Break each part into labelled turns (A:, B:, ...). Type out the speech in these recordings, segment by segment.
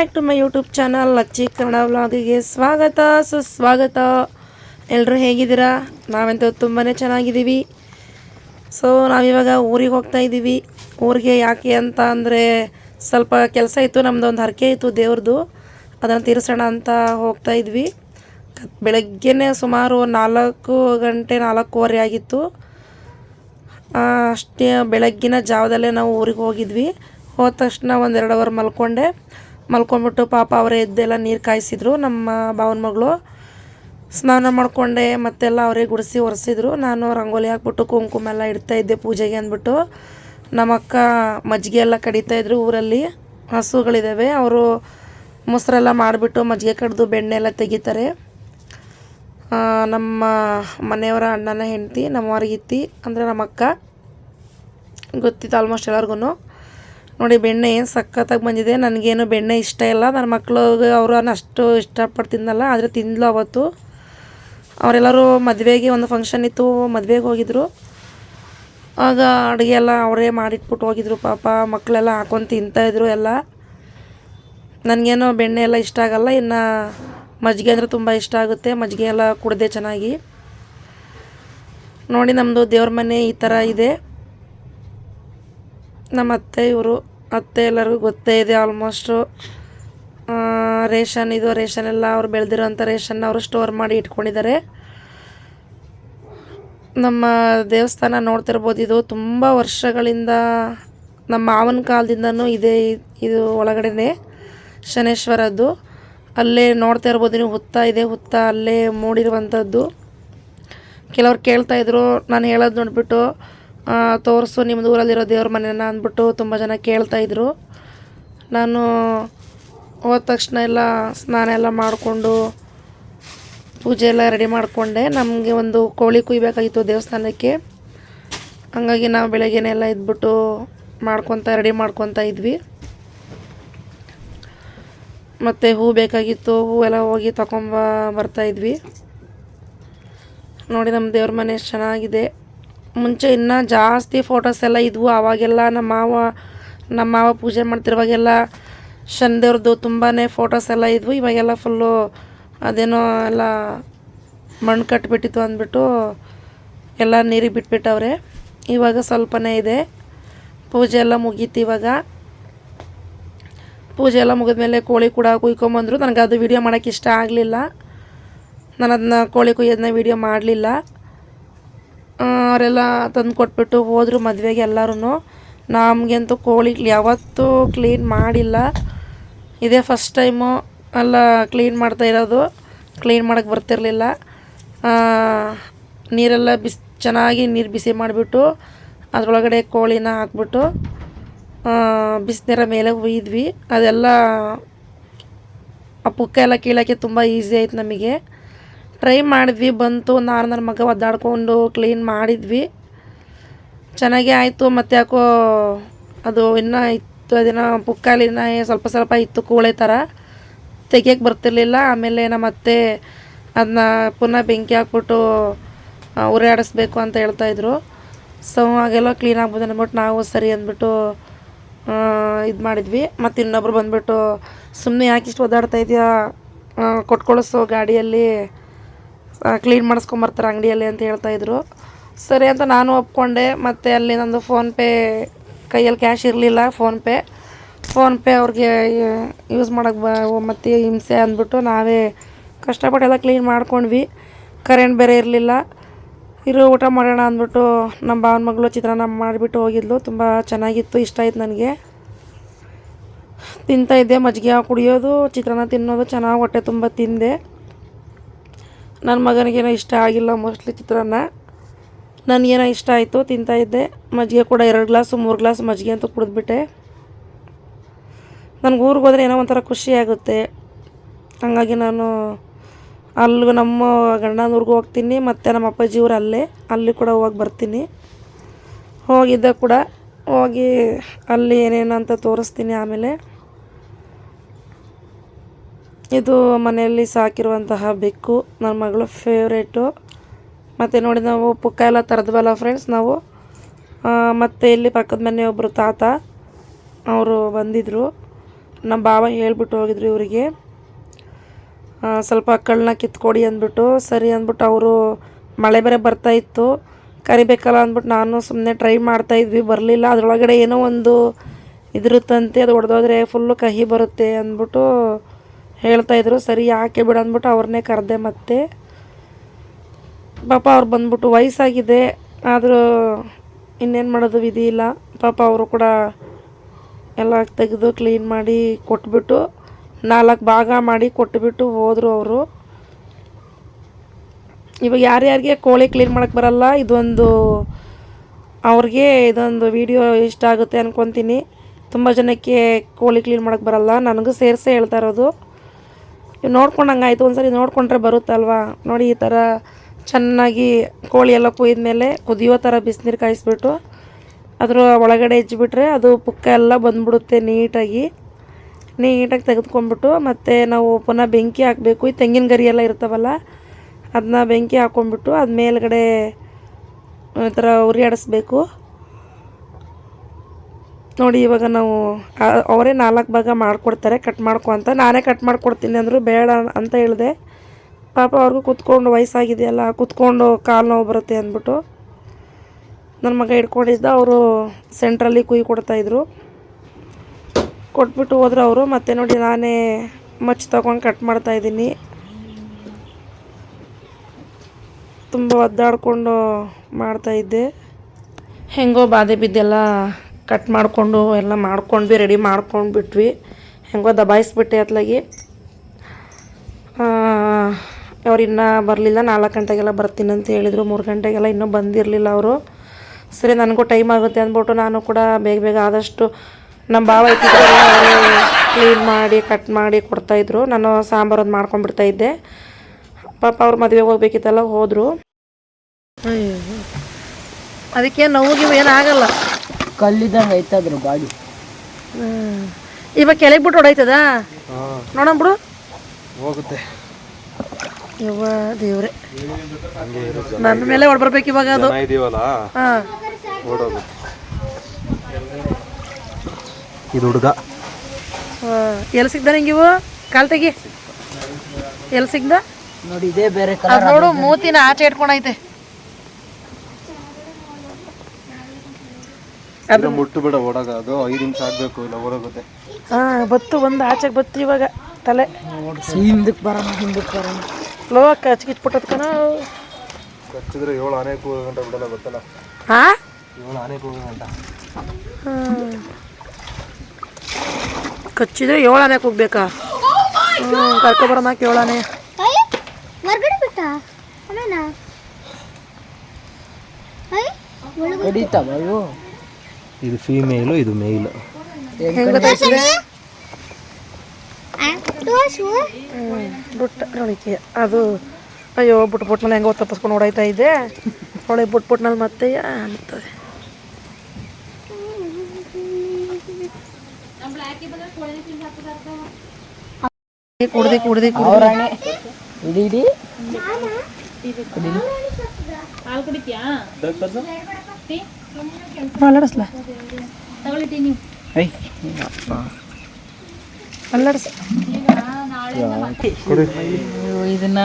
A: Back to my YouTube channel Lachchi Kannada ವ್ಲಾಗಿಗೆ ಸ್ವಾಗತ, ಸುಸ್ವಾಗತ. ಎಲ್ಲರೂ ಹೇಗಿದ್ದೀರಾ? ನಾವಂತೂ ತುಂಬಾ ಚೆನ್ನಾಗಿದ್ದೀವಿ. ಸೊ ನಾವಿವಾಗ ಊರಿಗೆ ಹೋಗ್ತಾ ಇದ್ದೀವಿ. ಊರಿಗೆ ಯಾಕೆ ಅಂತ ಅಂದರೆ, ಸ್ವಲ್ಪ ಕೆಲಸ ಇತ್ತು ನಮ್ಮದು ಒಂದು ಹರಕೆ ಇತ್ತು ದೇವ್ರದ್ದು. ಅದನ್ನು ತೀರಿಸೋಣ ಅಂತ ಹೋಗ್ತಾ ಇದ್ವಿ. ಬೆಳಗ್ಗೆನೇ ಸುಮಾರು ನಾಲ್ಕು ಗಂಟೆ, ನಾಲ್ಕೂವರೆ ಆಗಿತ್ತು. ಅಷ್ಟೇ ಬೆಳಗ್ಗಿನ ಜಾವದಲ್ಲೇ ನಾವು ಊರಿಗೆ ಹೋಗಿದ್ವಿ. ಹೋದ ತಕ್ಷಣ ಒಂದೆರಡು ಅವರ್ ಮಲ್ಕೊಂಡೆ. ಮಲ್ಕೊಂಬಿಟ್ಟು ಪಾಪ ಅವರೇ ಎದ್ದೆಲ್ಲ ನೀರು ಕಾಯಿಸಿದ್ರು. ನಮ್ಮ ಭಾವನ ಮಗಳು ಸ್ನಾನ ಮಾಡಿಕೊಂಡೆ ಮತ್ತೆಲ್ಲ ಅವರೇ ಗುಡಿಸಿ ಒರೆಸಿದ್ರು. ನಾನು ರಂಗೋಲಿ ಹಾಕ್ಬಿಟ್ಟು ಕುಂಕುಮ ಎಲ್ಲ ಇಡ್ತಾ ಇದ್ದೆ ಪೂಜೆಗೆ ಅಂದ್ಬಿಟ್ಟು. ನಮ್ಮ ಅಕ್ಕ ಮಜ್ಜಿಗೆ ಎಲ್ಲ ಕಡಿತಾ ಇದ್ರು ಊರಲ್ಲಿ. ಹಸುಗಳಿದ್ದಾವೆ ಅವರು ಮೊಸರೆಲ್ಲ ಮಾಡಿಬಿಟ್ಟು ಮಜ್ಜಿಗೆ ಕಡಿದು ಬೆಣ್ಣೆ ಎಲ್ಲ ತೆಗಿತಾರೆ. ನಮ್ಮ ಮನೆಯವರ ಅಣ್ಣನ ಹೆಂಡತಿ, ನಮ್ಮವ್ರಿಗಿತ್ತಿ, ಅಂದರೆ ನಮ್ಮ ಅಕ್ಕ ಗೊತ್ತಿತ್ತು ಆಲ್ಮೋಸ್ಟ್ ಎಲ್ಲರಿಗೂ ನೋಡಿ ಬೆಣ್ಣೆ ಏನು ಸಖತ್ತಾಗಿ ಬಂದಿದೆ, ನನಗೇನು ಬೆಣ್ಣೆ ಇಷ್ಟ ಇಲ್ಲ. ನನ್ನ ಮಕ್ಕಳು ಅನ್ನ ಅಷ್ಟು ಇಷ್ಟಪಟ್ಟು ತಿನ್ನಲ್ಲ ಆದರೆ ತಿಂದ್ಲು ಅವತ್ತು. ಅವರೆಲ್ಲರೂ ಮದುವೆಗೆ ಒಂದು ಫಂಕ್ಷನ್ ಇತ್ತು, ಮದುವೆಗೆ ಹೋಗಿದ್ರು. ಆಗ ಅಡುಗೆ ಎಲ್ಲ ಅವರೇ ಮಾಡಿಟ್ಬಿಟ್ಟು ಹೋಗಿದ್ರು, ಪಾಪ ಮಕ್ಕಳೆಲ್ಲ ಹಾಕೊಂಡು ತಿಂತಾಯಿದ್ರು ಎಲ್ಲ. ನನಗೇನು ಬೆಣ್ಣೆ ಎಲ್ಲ ಇಷ್ಟ ಆಗಲ್ಲ, ಇನ್ನು ಮಜ್ಜಿಗೆ ಅಂದರೆ ತುಂಬ ಇಷ್ಟ ಆಗುತ್ತೆ, ಮಜ್ಜಿಗೆ ಎಲ್ಲ ಕುಡ್ದೆ ಚೆನ್ನಾಗಿ. ನೋಡಿ ನಮ್ಮದು ದೇವ್ರ ಮನೆ ಈ ಥರ ಇದೆ. ನಮ್ಮ ಅತ್ತೆ, ಇವರು, ಅತ್ತೆ ಎಲ್ಲರಿಗೂ ಗೊತ್ತೇ ಇದೆ ಆಲ್ಮೋಸ್ಟು ರೇಷನ್, ಇದು ರೇಷನ್ ಎಲ್ಲ ಅವ್ರು ಬೆಳೆದಿರೋಂಥ ರೇಷನ್ ಅವರು ಸ್ಟೋರ್ ಮಾಡಿ ಇಟ್ಕೊಂಡಿದ್ದಾರೆ. ನಮ್ಮ ದೇವಸ್ಥಾನ ನೋಡ್ತಿರ್ಬೋದು, ಇದು ತುಂಬ ವರ್ಷಗಳಿಂದ ನಮ್ಮ ಮಾವನ ಕಾಲದಿಂದನೂ ಇದೆ, ಇದು ಒಳಗಡೆನೆ ಶನೇಶ್ವರದ್ದು. ಅಲ್ಲೇ ನೋಡ್ತಾ ಇರ್ಬೋದು ನೀವು ಹುತ್ತ ಇದೆ, ಹುತ್ತ ಅಲ್ಲೇ ಮೂಡಿರುವಂಥದ್ದು. ಕೆಲವ್ರು ಕೇಳ್ತಾಯಿದ್ರು ನಾನು ಹೇಳೋದು ನೋಡ್ಬಿಟ್ಟು ತೋರಿಸು ನಿಮ್ಮದು ಊರಲ್ಲಿರೋ ದೇವ್ರ ಮನೆನ ಅಂದ್ಬಿಟ್ಟು ತುಂಬ ಜನ ಕೇಳ್ತಾ ಇದ್ರು. ನಾನು ಹೋದ ತಕ್ಷಣ ಎಲ್ಲ ಸ್ನಾನ ಎಲ್ಲ ಮಾಡಿಕೊಂಡು ಪೂಜೆ ಎಲ್ಲ ರೆಡಿ ಮಾಡಿಕೊಂಡೆ. ನಮಗೆ ಒಂದು ಕೋಳಿ ಕುಯ್ಬೇಕಾಗಿತ್ತು ದೇವಸ್ಥಾನಕ್ಕೆ. ಹಂಗಾಗಿ ನಾವು ಬೆಳಗ್ಗೆನೆಲ್ಲ ಇದ್ಬಿಟ್ಟು ಮಾಡ್ಕೊತ ರೆಡಿ ಮಾಡ್ಕೊತಾ ಇದ್ವಿ. ಮತ್ತು ಹೂ ಬೇಕಾಗಿತ್ತು ಹೂವೆಲ್ಲ ಹೋಗಿ ತಗೊಂಬ ಬರ್ತಾಯಿದ್ವಿ ನೋಡಿ, ನಮ್ಮ ದೇವ್ರ ಮನೆ ಚೆನ್ನಾಗಿದೆ. ಮುಂಚೆ ಇನ್ನೂ ಜಾಸ್ತಿ ಫೋಟೋಸ್ ಎಲ್ಲ ಇದ್ವು. ಆವಾಗೆಲ್ಲ ನಮ್ಮ ಮಾವ ನಮ್ಮ ಮಾವ ಪೂಜೆ ಮಾಡ್ತಿರುವಾಗೆಲ್ಲ ಶನಿದೇವ್ರದ್ದು ತುಂಬಾ ಫೋಟೋಸ್ ಎಲ್ಲ ಇದ್ವು. ಇವಾಗೆಲ್ಲ ಫುಲ್ಲು ಅದೇನೋ ಎಲ್ಲ ಮಣ್ಣು ಕಟ್ಬಿಟ್ಟಿತ್ತು ಅಂದ್ಬಿಟ್ಟು ಎಲ್ಲ ನೀರಿಗೆ ಬಿಟ್ಬಿಟ್ಟವ್ರೆ. ಇವಾಗ ಸ್ವಲ್ಪನೇ ಇದೆ. ಪೂಜೆ ಎಲ್ಲ ಮುಗೀತು ಇವಾಗ. ಪೂಜೆ ಎಲ್ಲ ಮುಗಿದ್ಮೇಲೆ ಕೋಳಿ ಕೂಡ ಕುಯ್ಕೊಂಬಂದರು. ನನಗೆ ಅದು ವಿಡಿಯೋ ಮಾಡೋಕ್ಕೆ ಇಷ್ಟ ಆಗಲಿಲ್ಲ. ನಾನು ಅದನ್ನ ಕೋಳಿ ಕುಯ್ಯೋದನ್ನ ವಿಡಿಯೋ ಮಾಡಲಿಲ್ಲ. ಅವರೆಲ್ಲ ತಂದು ಕೊಟ್ಬಿಟ್ಟು ಹೋದರು ಮದುವೆಗೆ ಎಲ್ಲರೂ ನಮಗಂತೂ ಕೋಳಿ ಯಾವತ್ತೂ ಕ್ಲೀನ್ ಮಾಡಿಲ್ಲ. ಇದೇ ಫಸ್ಟ್ ಟೈಮು ಎಲ್ಲ ಕ್ಲೀನ್ ಮಾಡ್ತಾ ಇರೋದು. ಕ್ಲೀನ್ ಮಾಡೋಕ್ಕೆ ಬರ್ತಿರಲಿಲ್ಲ. ನೀರೆಲ್ಲ ಬಿಸಿ, ಚೆನ್ನಾಗಿ ನೀರು ಬಿಸಿ ಮಾಡಿಬಿಟ್ಟು ಅದರೊಳಗಡೆ ಕೋಳಿನ ಹಾಕ್ಬಿಟ್ಟು ಬಿಸಿನೀರ ಮೇಲೆ ಒಯ್ದ್ವಿ. ಅದೆಲ್ಲ, ಆ, ಪುಕ್ಕ ಎಲ್ಲ ಕೀಳೋಕ್ಕೆ ತುಂಬ ಈಸಿ ಆಯ್ತು ನಮಗೆ. ಟ್ರೈ ಮಾಡಿದ್ವಿ, ಬಂತು, ನಾನು ನನ್ನ ಮಗ ಒದ್ದಾಡ್ಕೊಂಡು ಕ್ಲೀನ್ ಮಾಡಿದ್ವಿ. ಚೆನ್ನಾಗೇ ಆಯಿತು, ಮತ್ತು ಯಾಕೋ ಅದು ಇನ್ನೂ ಇತ್ತು, ಅದೇನೋ ಪುಕ್ಕಾಲಿನ ಸ್ವಲ್ಪ ಸ್ವಲ್ಪ ಇತ್ತು ಕೂಳೆ ಥರ ತೆಗಿಯೋಕ್ಕೆ ಬರ್ತಿರ್ಲಿಲ್ಲ, ಆಮೇಲೆ ನಮ್ಮ ಅತ್ತೆ ಅದನ್ನ ಪುನಃ ಬೆಂಕಿ ಹಾಕ್ಬಿಟ್ಟು ಉರಿಯಾಡಿಸ್ಬೇಕು ಅಂತ ಹೇಳ್ತಾಯಿದ್ರು ಸೊ ಹಾಗೆಲ್ಲ ಕ್ಲೀನ್ ಆಗ್ಬೋದು ಅಂದ್ಬಿಟ್ಟು ನಾವು ಸರಿ ಅಂದ್ಬಿಟ್ಟು ಇದು ಮಾಡಿದ್ವಿ. ಮತ್ತು ಇನ್ನೊಬ್ರು ಬಂದ್ಬಿಟ್ಟು ಸುಮ್ಮನೆ ಯಾಕೆ ಇಷ್ಟು ಓದಾಡ್ತಾ ಇದೆಯಾ? ಕೊಟ್ಕೊಳಿಸೋ ಗಾಡಿಯಲ್ಲಿ. ಕ್ಲೀನ್ ಮಾಡಿಸ್ಕೊಂಬರ್ತಾರೆ ಅಂಗಡಿಯಲ್ಲಿ ಅಂತ ಹೇಳ್ತಾಯಿದ್ರು ಸರಿ ಅಂತ ನಾನು ಒಪ್ಕೊಂಡೆ. ಮತ್ತು ಅಲ್ಲಿ ನಂದು ಫೋನ್ಪೇ ಕೈಯಲ್ಲಿ ಕ್ಯಾಶ್ ಇರಲಿಲ್ಲ ಫೋನ್ಪೇ ಫೋನ್ಪೇ ಅವ್ರಿಗೆ ಯೂಸ್ ಮಾಡೋಕ್ಕೆ ಬ, ಮತ್ತು ಹಿಂಸೆ ಅಂದ್ಬಿಟ್ಟು ನಾವೇ ಕಷ್ಟಪಟ್ಟು ಎಲ್ಲ ಕ್ಲೀನ್ ಮಾಡ್ಕೊಂಡ್ವಿ. ಕರೆಂಟ್ ಬೇರೆ ಇರಲಿಲ್ಲ. ಇರೋ, ಊಟ ಮಾಡೋಣ ಅಂದ್ಬಿಟ್ಟು ನಮ್ಮ ಭಾವನ ಮಗಳು ಚಿತ್ರಾನ್ನ ಮಾಡಿಬಿಟ್ಟು ಹೋಗಿದ್ಲು. ತುಂಬ ಚೆನ್ನಾಗಿತ್ತು, ಇಷ್ಟ ಆಯ್ತು ನನಗೆ. ತಿಂತಾಯಿದ್ದೆ ಮಜ್ಜಿಗೆ ಕುಡಿಯೋದು, ಚಿತ್ರಾನ್ನ ತಿನ್ನೋದು, ಚೆನ್ನಾಗಿ ಹೊಟ್ಟೆ ತುಂಬ ತಿಂದೆ. ನನ್ನ ಮಗನಿಗೇನೋ ಇಷ್ಟ ಆಗಿಲ್ಲ ಮೋಸ್ಟ್ಲಿ ಚಿತ್ರಾನ್ನ. ನನಗೇನೋ ಇಷ್ಟ ಆಯಿತು, ತಿಂತಾ ಇದ್ದೆ. ಮಜ್ಜಿಗೆ ಕೂಡ ಎರಡು ಗ್ಲಾಸು, ಮೂರು ಗ್ಲಾಸ್ ಮಜ್ಜಿಗೆ ಅಂತ ಕುಡಿದ್ಬಿಟ್ಟೆ. ನನಗೆ ಊರಿಗೆ ಹೋದರೆ ಏನೋ ಒಂಥರ ಖುಷಿ ಆಗುತ್ತೆ. ಹಾಗಾಗಿ ನಾನು ಅಲ್ಲಿಗೂ ನಮ್ಮ ಗಂಡನ ಊರಿಗೆ ಹೋಗ್ತೀನಿ, ಮತ್ತು ನಮ್ಮ ಅಪ್ಪಾಜಿ ಊರು ಅಲ್ಲೇ. ಅಲ್ಲಿ ಕೂಡ ಹೋಗಿ ಬರ್ತೀನಿ. ಹೋಗಿದ್ದೆ ಕೂಡ. ಹೋಗಿ ಅಲ್ಲಿ ಏನೇನು ಅಂತ ತೋರಿಸ್ತೀನಿ ಆಮೇಲೆ. ಇದು ಮನೆಯಲ್ಲಿ ಸಾಕಿರುವಂತಹ ಬೆಕ್ಕು ನನ್ನ ಮಗಳು ಫೇವ್ರೇಟು ಮತ್ತು ನೋಡಿ ನಾವು ಪುಕ್ಕ ಎಲ್ಲ ತರದ್ವಲ್ಲ ಫ್ರೆಂಡ್ಸ್ ನಾವು. ಮತ್ತು ಇಲ್ಲಿ ಪಕ್ಕದ ಮನೆ ಒಬ್ಬರು ತಾತ, ಅವರು ಬಂದಿದ್ದರು ನಮ್ಮ ಬಾವ ಹೇಳ್ಬಿಟ್ಟು ಹೋಗಿದ್ರು ಇವರಿಗೆ. ಸ್ವಲ್ಪ ಕಳ್ಳನ್ನ ಕಿತ್ಕೊಡಿ ಅಂದ್ಬಿಟ್ಟು, ಸರಿ ಅಂದ್ಬಿಟ್ಟು ಅವರು ಮಳೆ ಬೇರೆ ಬರ್ತಾ ಇತ್ತು. ಕರಿಬೇಕಲ್ಲ ಅಂದ್ಬಿಟ್ಟು ನಾನು ಸುಮ್ಮನೆ ಟ್ರೈ ಮಾಡ್ತಾ ಇದ್ವಿ, ಬರಲಿಲ್ಲ. ಅದರೊಳಗಡೆ ಏನೋ ಒಂದು ಇದಿರುತ್ತಂತೆ, ಅದು ಹೊಡೆದೋದ್ರೆ ಫುಲ್ಲು ಕಹಿ ಬರುತ್ತೆ ಅಂದ್ಬಿಟ್ಟು ಹೇಳ್ತಾಯಿದ್ರು ಸರಿ, ಯಾಕೆ ಬಿಡು ಅಂದ್ಬಿಟ್ಟು ಅವ್ರನ್ನೇ ಕರೆದೆ ಮತ್ತೆ. ಪಾಪ ಅವ್ರು ಬಂದ್ಬಿಟ್ಟು ವಯಸ್ಸಾಗಿದೆ, ಆದರೂ ಇನ್ನೇನು ಮಾಡೋದು ವಿಧಿ ಇಲ್ಲ. ಪಾಪ ಅವರು ಕೂಡ ಎಲ್ಲ ತೆಗೆದು ಕ್ಲೀನ್ ಮಾಡಿ ಕೊಟ್ಬಿಟ್ಟು, ನಾಲ್ಕು ಭಾಗ ಮಾಡಿ ಕೊಟ್ಬಿಟ್ಟು ಹೋದರು ಅವರು. ಇವಾಗ ಯಾರ್ಯಾರಿಗೆ ಕೋಳಿ ಕ್ಲೀನ್ ಮಾಡೋಕ್ಕೆ ಬರಲ್ಲ, ಇದೊಂದು ಅವ್ರಿಗೆ ಇದೊಂದು ವಿಡಿಯೋ ಇಷ್ಟ ಆಗುತ್ತೆ ಅನ್ಕೊತೀನಿ. ತುಂಬ ಜನಕ್ಕೆ ಕೋಳಿ ಕ್ಲೀನ್ ಮಾಡೋಕ್ಕೆ ಬರಲ್ಲ, ನನಗೂ ಸೇರಿಸೇ ಹೇಳ್ತಾ ಇರೋದು. ನೀವು ನೋಡ್ಕೊಂಡಂಗೆ ಆಯಿತು, ಒಂದ್ಸರಿ ನೋಡಿಕೊಂಡ್ರೆ ಬರುತ್ತಲ್ವಾ? ನೋಡಿ, ಈ ಥರ ಚೆನ್ನಾಗಿ ಕೋಳಿ ಎಲ್ಲ ಕುಯ್ದ ಕುದಿಯೋ ಥರ ಬಿಸಿನೀರು ಕಾಯಿಸ್ಬಿಟ್ಟು ಅದರ ಒಳಗಡೆ ಹೆಜ್ಬಿಟ್ರೆ ಅದು ಪುಕ್ಕ ಎಲ್ಲ ಬಂದ್ಬಿಡುತ್ತೆ ನೀಟಾಗಿ. ನೀಟಾಗಿ ತೆಗೆದುಕೊಂಡ್ಬಿಟ್ಟು ಮತ್ತು ನಾವು ಪುನಃ ಬೆಂಕಿ ಹಾಕಬೇಕು. ಈ ತೆಂಗಿನ ಗರಿ ಎಲ್ಲ ಇರ್ತಾವಲ್ಲ, ಅದನ್ನ ಬೆಂಕಿ ಹಾಕ್ಕೊಂಡ್ಬಿಟ್ಟು ಅದು ಮೇಲ್ಗಡೆ ಈ ಥರ ಉರಿ ಆಡಿಸ್ಬೇಕು ನೋಡಿ ಇವಾಗ ನಾವು ಅವರೇ ನಾಲ್ಕು ಭಾಗ ಮಾಡಿಕೊಡ್ತಾರೆ ಕಟ್ ಮಾಡ್ಕೊ ಅಂತ. ನಾನೇ ಕಟ್ ಮಾಡಿಕೊಡ್ತೀನಿ ಅಂದರು ಬೇಡ ಅಂತ ಹೇಳಿದೆ. ಪಾಪ ಅವ್ರಿಗೂ ಕುತ್ಕೊಂಡು ವಯಸ್ಸಾಗಿದೆಯಲ್ಲ, ಕುತ್ಕೊಂಡು ಕಾಲು ನೋವು ಬರುತ್ತೆ ಅಂದ್ಬಿಟ್ಟು ನನ್ನ ಮಗ ಹಿಡ್ಕೊಂಡಿದ್ದ, ಅವರು ಸೆಂಟ್ರಲ್ಲಿ ಕುಯ್ ಕೊಡ್ತಾಯಿದ್ರು ಕೊಟ್ಬಿಟ್ಟು ಹೋದ್ರೆ ಅವರು. ಮತ್ತೆ ನೋಡಿ ನಾನೇ ಮಚ್ಚು ತಗೊಂಡು ಕಟ್ ಮಾಡ್ತಾಯಿದ್ದೀನಿ ತುಂಬ ಒದ್ದಾಡಿಕೊಂಡು ಮಾಡ್ತಾಯಿದ್ದೆ ಹೆಂಗೋ ಬಾಧೆ ಬಿದ್ದೆಲ್ಲ ಕಟ್ ಮಾಡಿಕೊಂಡು ಎಲ್ಲ ಮಾಡ್ಕೊಂಡ್ವಿ ರೆಡಿ ಮಾಡ್ಕೊಂಡು ಬಿಟ್ವಿ ಹೆಂಗೋ ದಬಾಯಿಸ್ಬಿಟ್ಟೆ ಅತ್ಲಾಗಿ ಅವ್ರು ಇನ್ನೂ ಬರಲಿಲ್ಲ, ನಾಲ್ಕು ಗಂಟೆಗೆಲ್ಲ ಬರ್ತೀನಿ ಅಂತ ಹೇಳಿದರು. ಮೂರು ಗಂಟೆಗೆಲ್ಲ ಇನ್ನೂ ಬಂದಿರಲಿಲ್ಲ ಅವರು. ಸರಿ, ನನಗೂ ಟೈಮ್ ಆಗುತ್ತೆ ಅಂದ್ಬಿಟ್ಟು ನಾನು ಕೂಡ ಬೇಗ ಬೇಗ ಆದಷ್ಟು ನಮ್ಮ ಭಾವ ಇದ್ದಿದ್ರು ಕ್ಲೀನ್ ಮಾಡಿ ಕಟ್ ಮಾಡಿ ಕೊಡ್ತಾಯಿದ್ರು ನಾನು ಸಾಂಬಾರು ಅದು ಮಾಡ್ಕೊಂಡ್ಬಿಡ್ತಾ ಇದ್ದೆ. ಪಾಪ ಅವ್ರು ಮದುವೆಗೆ ಹೋಗ್ಬೇಕಿತ್ತಲ್ಲ, ಹೋದರು. ಅದಕ್ಕೆ ನೋವು ಏನಾಗಲ್ಲ
B: ಕಲ್ಲಿದಂಗೆ ಐತದ್ರ ಬಾಡಿ
A: ಇವಾಗ ಕೆಳಗೆ ಬಿಟ್ಟು ಹೊಡೈತದ? ನೋಡೋಣ ಬಿಡು.
C: ಹೋಗುತ್ತೆ.
A: ಯವ್ವ ದೇವ್ರೆ. ನನ್ನ ಮೇಲೆ ಹೊಡ್ಬರ್ಬೇಕು ಇವಾಗ ಅದು.
C: ಇದು ಹುಡುಗ.
A: ಎಲ್ಲಿ ಸಿಗ್ದ ನಿಂಗೆ ಇವು? ಕಾಲ್ ತೆಗಿ. ಎಲ್ಲಿ ಸಿಗ್ದ?
B: ನೋಡಿ ಇದೇ ಬೇರೆ
A: ನೋಡು ಮೂತಿನ ಆಚೆ ಇಟ್ಕೊಂಡೈತೆ.
C: ಮುಟ್ಟು ಬಿಡ ಓಡಾಗ ಅದು ಐದು ನಿಮಿಷ ಆಗಬೇಕು ಇಲ್ಲ ಓಡೋಗುತ್ತೆ.
A: ಹಾಂ ಬತ್ತು ಒಂದು ಆಚೆಗೆ ಬತ್ತು ಇವಾಗ ತಲೆ.
B: ಹಿಂದಕ್ಕೆ ಬರೋಣ ಹಿಂದಕ್ಕೆ ಬರೋಣ.
A: ಲೋ ಕಚ್ಕಿಟ್ಬಿಟ್ಟದ್ಕನ
C: ಕಚ್ಚಿದ್ರೆ ಏಳು ಆನೆ ಕೂಗ ಗಂಟೆ ಬಿಡಲ್ಲ ಗೊತ್ತಲ್ಲ?
A: ಹಾ?
C: ಏಳು ಆನೆ ಕೂಗ ಗಂಟ
A: ಕಚ್ಚಿದ್ರೆ ಏಳು ಆನೆಗೆ ಹೋಗ್ಬೇಕಾ ಹ್ಞೂ ಕರ್ಕೊಬರೋಣಕ್ಕೆ ಏಳು ಆನೆ.
D: ಹೊರಗಡೆ ಬಿಟ್ಟ? ಅಣ್ಣ
B: ಕಡಿತಾವ ಇವು
C: ಇದು ಫೀಮೇಲು ಇದು ಮೇಲು
A: ಬಿಟ್ಟ ಅದು ಅಯ್ಯೋ ಬಿಟ್ಟು ಬಿಟ್ನಲ್ಲಿ ಹೆಂಗೋ ತಪ್ಪಿಸ್ಕೊಂಡು ಓಡಾಯ್ತಾ ಇದ್ದೆ ಹೊಳೆ ಬಿಟ್ಟು ಬಿಟ್ನಲ್ಲಿ ಮತ್ತೆ ಅನ್ನುತ್ತದೆ ಕುಡ್ದು ಕುಡ್ದು
B: ಅವ್ರ ಹಾಲು ಇಡಿ ಇಡಿ.
A: ಅಲ್ಲಾಡಿಸ್ಲ? ಅಲ್ಲಾಡಿಸ.
B: ಇದನ್ನ.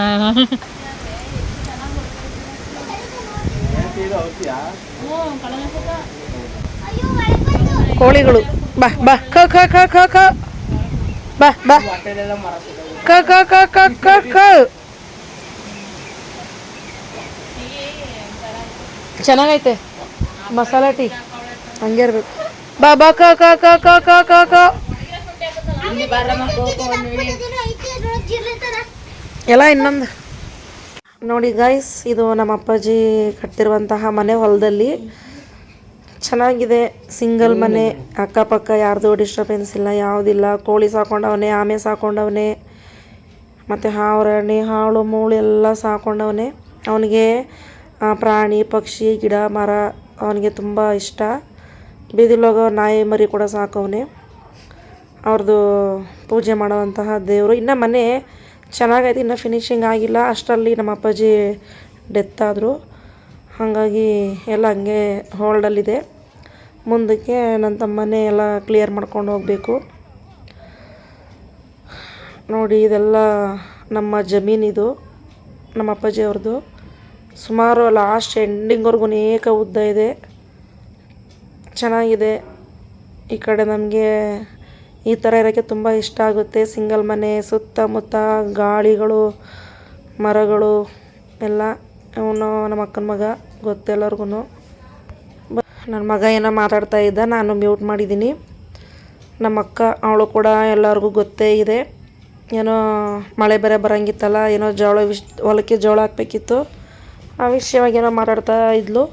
A: ಕೋಳಿಗಳು. ಬಾ ಬಾ. ಕ ಕ ಕ ಕ ಕ. ಬಾ ಬಾ. ಕ ಕ ಕ ಕ ಕ ಕ. ಚೆನ್ನಾಗೈತೆ. ಮಸಾಲೆ ಟೀ. ಹಂಗೆ ಬಾ ಬಾ, ಕ ಕ ಕ ಕ ಕ ಕ ಕ. ಎಲ್ಲ ಇನ್ನೊಂದು. ನೋಡಿ ಗೈಸ್ ಇದು ನಮ್ಮ ಅಪ್ಪಾಜಿ ಕಟ್ಟಿರುವಂತಹ ಮನೆ ಹೊಲದಲ್ಲಿ. ಚೆನ್ನಾಗಿದೆ. ಸಿಂಗಲ್ ಮನೆ, ಅಕ್ಕಪಕ್ಕ ಯಾರ್ದು ಡಿಸ್ಟರ್ಬೆನ್ಸ್ ಇಲ್ಲ, ಯಾವುದಿಲ್ಲ. ಕೋಳಿ ಸಾಕೊಂಡವನೇ, ಆಮೆ ಸಾಕೊಂಡವನೇ. ಮತ್ತು ಹಾವರಣಿ, ಹಾಳು, ಮೂಳು ಎಲ್ಲ ಸಾಕೊಂಡವನೇ. ಅವನಿಗೆ ಪ್ರಾಣಿ, ಪಕ್ಷಿ, ಗಿಡ, ಮರ ಅವನಿಗೆ ತುಂಬ ಇಷ್ಟ. ಬೀದಿಲೋಗ ನಾಯಿ ಮರಿ ಕೂಡ ಸಾಕವನೆ ಅವ್ರದ್ದು ಪೂಜೆ ಮಾಡುವಂತಹ ದೇವರು. ಇನ್ನು ಮನೆ ಚೆನ್ನಾಗೈತೆ, ಇನ್ನೂ ಫಿನಿಶಿಂಗ್ ಆಗಿಲ್ಲ. ಅಷ್ಟರಲ್ಲಿ ನಮ್ಮ ಅಪ್ಪಾಜಿ ಡೆತ್ ಆದರು. ಹಾಗಾಗಿ ಎಲ್ಲ ಹಂಗೆ ಹೋಲ್ಡಲ್ಲಿದೆ ಮುಂದಕ್ಕೆ ನನ್ನ ತಮ್ಮನೇ ಎಲ್ಲ ಕ್ಲಿಯರ್ ಮಾಡ್ಕೊಂಡು ಹೋಗಬೇಕು. ನೋಡಿ, ಇದೆಲ್ಲ ನಮ್ಮ ಜಮೀನಿದು, ನಮ್ಮ ಅಪ್ಪಾಜಿ ಅವ್ರದ್ದು ಸುಮಾರು ಲಾಸ್ಟ್ ಎಂಡಿಂಗ್ವರೆಗೂ ಅನೇಕ ಉದ್ದ ಇದೆ. ಚೆನ್ನಾಗಿದೆ. ಈ ಕಡೆ ನಮಗೆ ಈ ಥರ ಇರೋಕ್ಕೆ ತುಂಬ ಇಷ್ಟ ಆಗುತ್ತೆ. ಸಿಂಗಲ್ ಮನೆ, ಸುತ್ತಮುತ್ತ ಗಾಳಿಗಳು, ಮರಗಳು, ಎಲ್ಲ ಅವನು ನಮ್ಮ ಅಕ್ಕನ ಮಗ ಗೊತ್ತೆಲ್ಲರಿಗೂ ನನ್ನ ಮಗ ಏನೋ ಮಾತಾಡ್ತಾ ಇದ್ದ, ನಾನು ಮ್ಯೂಟ್ ಮಾಡಿದ್ದೀನಿ. ನಮ್ಮ ಅಕ್ಕ, ಅವಳು ಕೂಡ ಎಲ್ಲರಿಗೂ ಗೊತ್ತೇ ಇದೆ. ಏನೋ ಮಳೆ ಬೇರೆ ಬರೋಂಗಿತ್ತಲ್ಲ, ಏನೋ ಜೋಳ ವಿಶ್ ಹೊಲಕ್ಕೆ ಜೋಳ ಹಾಕ್ಬೇಕಿತ್ತು. ಆ ವಿಷಯವಾಗೇನೋ ಮಾತಾಡ್ತಾ ಇದ್ಲು.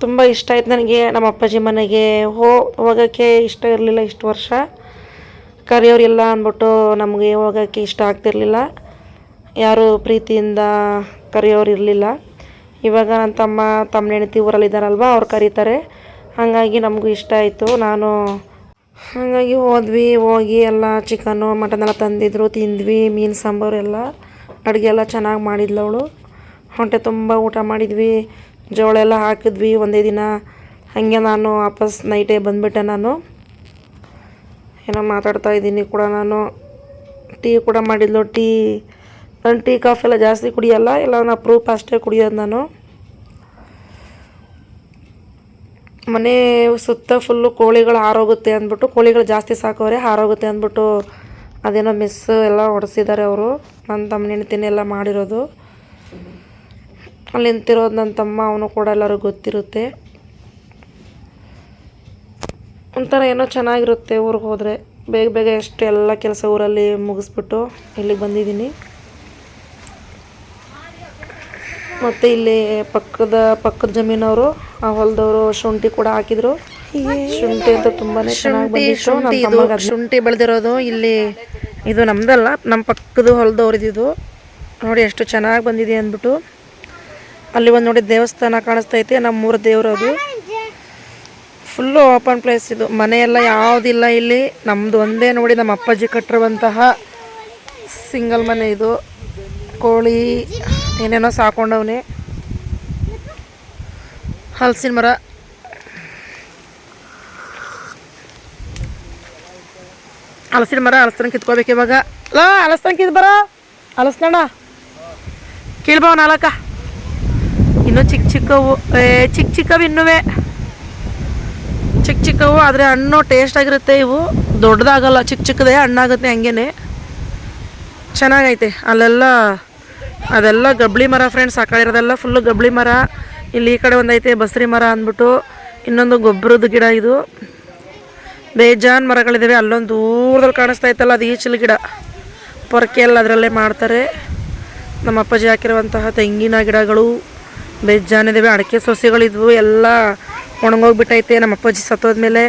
A: ತುಂಬ ಇಷ್ಟ ಆಯ್ತು ನನಗೆ. ನಮ್ಮ ಅಪ್ಪಾಜಿ ಮನೆಗೆ ಹೋ, ಹೋಗೋಕ್ಕೆ ಇಷ್ಟ ಇರಲಿಲ್ಲ ಇಷ್ಟು ವರ್ಷ. ಕರೆಯೋರಿಲ್ಲ ಅಂದ್ಬಿಟ್ಟು ನಮಗೆ ಹೋಗೋಕ್ಕೆ ಇಷ್ಟ ಆಗ್ತಿರ್ಲಿಲ್ಲ. ಯಾರು ಪ್ರೀತಿಯಿಂದ ಕರೆಯೋರು ಇರಲಿಲ್ಲ. ಇವಾಗ ನನ್ನ ತಮ್ಮ ತಮ್ಮ ಹೆಂಡತಿ ಊರಲ್ಲಿದ್ದಾರಲ್ವ ಅವ್ರು ಕರೀತಾರೆ. ಹಾಗಾಗಿ ನಮಗೂ ಇಷ್ಟ ಆಯಿತು. ನಾನು ಹಾಗಾಗಿ ಹೋದ್ವಿ, ಹೋಗಿ ಎಲ್ಲ ಚಿಕನ್ನು ಮಟನ್ ಎಲ್ಲ ತಂದಿದ್ರು, ತಿಂದ್ವಿ, ಮೀನು, ಸಾಂಬಾರು ಎಲ್ಲ. ಅಡುಗೆ ಎಲ್ಲ ಚೆನ್ನಾಗಿ ಮಾಡಿದ್ಲು ಅವಳು. ಹೊಂಟೆ ತುಂಬ ಊಟ ಮಾಡಿದ್ವಿ. ಜೋಳ ಎಲ್ಲ ಹಾಕಿದ್ವಿ ಒಂದೇ ದಿನ. ಹಾಗೆ ನಾನು ವಾಪಸ್ ನೈಟೇ ಬಂದುಬಿಟ್ಟೆ ನಾನು. ಏನೋ ಮಾತಾಡ್ತಾ ಇದ್ದೀನಿ ಕೂಡ ನಾನು. ಟೀ ಕೂಡ ಮಾಡಿದ್ಲು ಟೀ ನಾನು ಟೀ ಕಾಫಿ ಎಲ್ಲ ಜಾಸ್ತಿ ಕುಡಿಯಲ್ಲ, ಎಲ್ಲ ನಾನು ಅಪ್ರೂಪ್ ಅಷ್ಟೇ ಕುಡಿಯೋದು ನಾನು. ಮನೆ ಸುತ್ತ ಫುಲ್ಲು ಕೋಳಿಗಳು ಹಾರೋಗುತ್ತೆ ಅಂದ್ಬಿಟ್ಟು, ಕೋಳಿಗಳು ಜಾಸ್ತಿ ಸಾಕೋರೆ ಹಾರೋಗುತ್ತೆ ಅಂದ್ಬಿಟ್ಟು ಅದೇನೋ ಮಿಸ್ ಎಲ್ಲ ಹೊಡೆಸಿದ್ದಾರೆ ಅವರು. ನನ್ನ ತಮ್ಮನ ತಿನ್ನೆಲ್ಲ ಮಾಡಿರೋದು. ಅಲ್ಲಿ ನಿಂತಿರೋದು ನನ್ನ ತಮ್ಮ, ಅವನು ಕೂಡ ಎಲ್ಲರೂ ಗೊತ್ತಿರುತ್ತೆ. ಒಂಥರ ಏನೋ ಚೆನ್ನಾಗಿರುತ್ತೆ ಊರಿಗೆ ಹೋದರೆ. ಬೇಗ ಬೇಗ ಎಷ್ಟು ಎಲ್ಲ ಕೆಲಸ ಊರಲ್ಲಿ ಮುಗಿಸ್ಬಿಟ್ಟು ಇಲ್ಲಿಗೆ ಬಂದಿದ್ದೀನಿ ಮತ್ತು ಇಲ್ಲಿ ಪಕ್ಕದ ಪಕ್ಕದ ಜಮೀನವರು, ಆ ಹೊಲದವರು ಶುಂಠಿ ಕೂಡ ಹಾಕಿದ್ರು. ಶುಂಠಿ ಅಂತ ತುಂಬಾನೇ ಚೆನ್ನಾಗಿ ಬಂದಿತ್ತು. ಇದು ಶುಂಠಿ ಬೆಳೆದಿರೋದು ಇಲ್ಲಿ. ಇದು ನಮ್ದಲ್ಲ ನಮ್ಮ ಪಕ್ಕದ ಹೊಲದವ್ರದ್ದು ನೋಡಿ ಎಷ್ಟು ಚೆನ್ನಾಗಿ ಬಂದಿದೆ ಅಂದ್ಬಿಟ್ಟು. ಅಲ್ಲಿ ಒಂದು ನೋಡಿ ದೇವಸ್ಥಾನ ಕಾಣಿಸ್ತಾ ಕಾಣಿಸ್ತೈತೆ ನಮ್ಮೂರ ದೇವರು ಅದು. ಫುಲ್ಲು ಓಪನ್ ಪ್ಲೇಸ್ ಇದು. ಮನೆಯೆಲ್ಲ ಯಾವುದಿಲ್ಲ ಇಲ್ಲಿ. ನಮ್ದು ಒಂದೇ ನೋಡಿ ನಮ್ಮ ಅಪ್ಪಾಜಿ ಕಟ್ಟಿರುವಂತಹ ಸಿಂಗಲ್ ಮನೆ ಇದು. ಕೋಳಿ ಏನೇನೋ ಸಾಕೊಂಡವನೇ. ಹಲಸಿನ ಮರ. ಹಲಸಿನ ಮರ ಹಲಸಿನ ಕಿತ್ಕೋಬೇಕು ಇವಾಗ. ಲೋ ಹಲಸಿನ ಕಿತ್ ಬರ. ಹಲಸಿನಣ್ಣ ಕೀಳ್ಬಾವ ನಾಲ್ಕ ಇನ್ನು ಚಿಕ್ಕ ಚಿಕ್ಕವು, ಏ ಚಿಕ್ಕ ಚಿಕ್ಕವು ಇನ್ನುವೇ. ಚಿಕ್ಕ ಚಿಕ್ಕವು, ಆದರೆ ಹಣ್ಣು ಟೇಸ್ಟ್ ಆಗಿರುತ್ತೆ. ಇವು ದೊಡ್ಡದಾಗಲ್ಲ ಚಿಕ್ಕ ಚಿಕ್ಕದೇ ಹಣ್ಣಾಗುತ್ತೆ ಹಂಗೇನೆ. ಚೆನ್ನಾಗೈತೆ. ಅಲ್ಲೆಲ್ಲ, ಅದೆಲ್ಲ ಗಬ್ಳಿ ಮರ ಫ್ರೆಂಡ್ಸ್ ಆ ಇರೋದೆಲ್ಲ ಫುಲ್ಲು ಗಬ್ಳಿ ಮರ. ಇಲ್ಲಿ ಈ ಕಡೆ ಒಂದೈತೆ, ಬಸ್ರಿ ಮರ ಅಂದ್ಬಿಟ್ಟು. ಇನ್ನೊಂದು ಗೊಬ್ಬರದ ಗಿಡ ಇದು. ಬೇಜಾನ್ ಮರಗಳಿದ್ದಾವೆ ಅಲ್ಲೊಂದು ದೂರದಲ್ಲಿ ಕಾಣಿಸ್ತಾ ಇತ್ತಲ್ಲ, ಅದು ಈಚಲ ಗಿಡ. ಪೊರಕೆ ಎಲ್ಲ ಅದರಲ್ಲೇ ಮಾಡ್ತಾರೆ. ನಮ್ಮ ಅಪ್ಪಾಜಿ ಹಾಕಿರುವಂತಹ ತೆಂಗಿನ ಗಿಡಗಳು ಬೇಜಾನ್ ಇದ್ದಾವೆ ಅಡಿಕೆ ಸೊಸೆಗಳಿದ್ವು ಎಲ್ಲ ಒಣಗೋಗ್ಬಿಟ್ಟೈತೆ. ನಮ್ಮ ಅಪ್ಪಾಜಿ ಸತ್ತೋದ್ಮೇಲೆ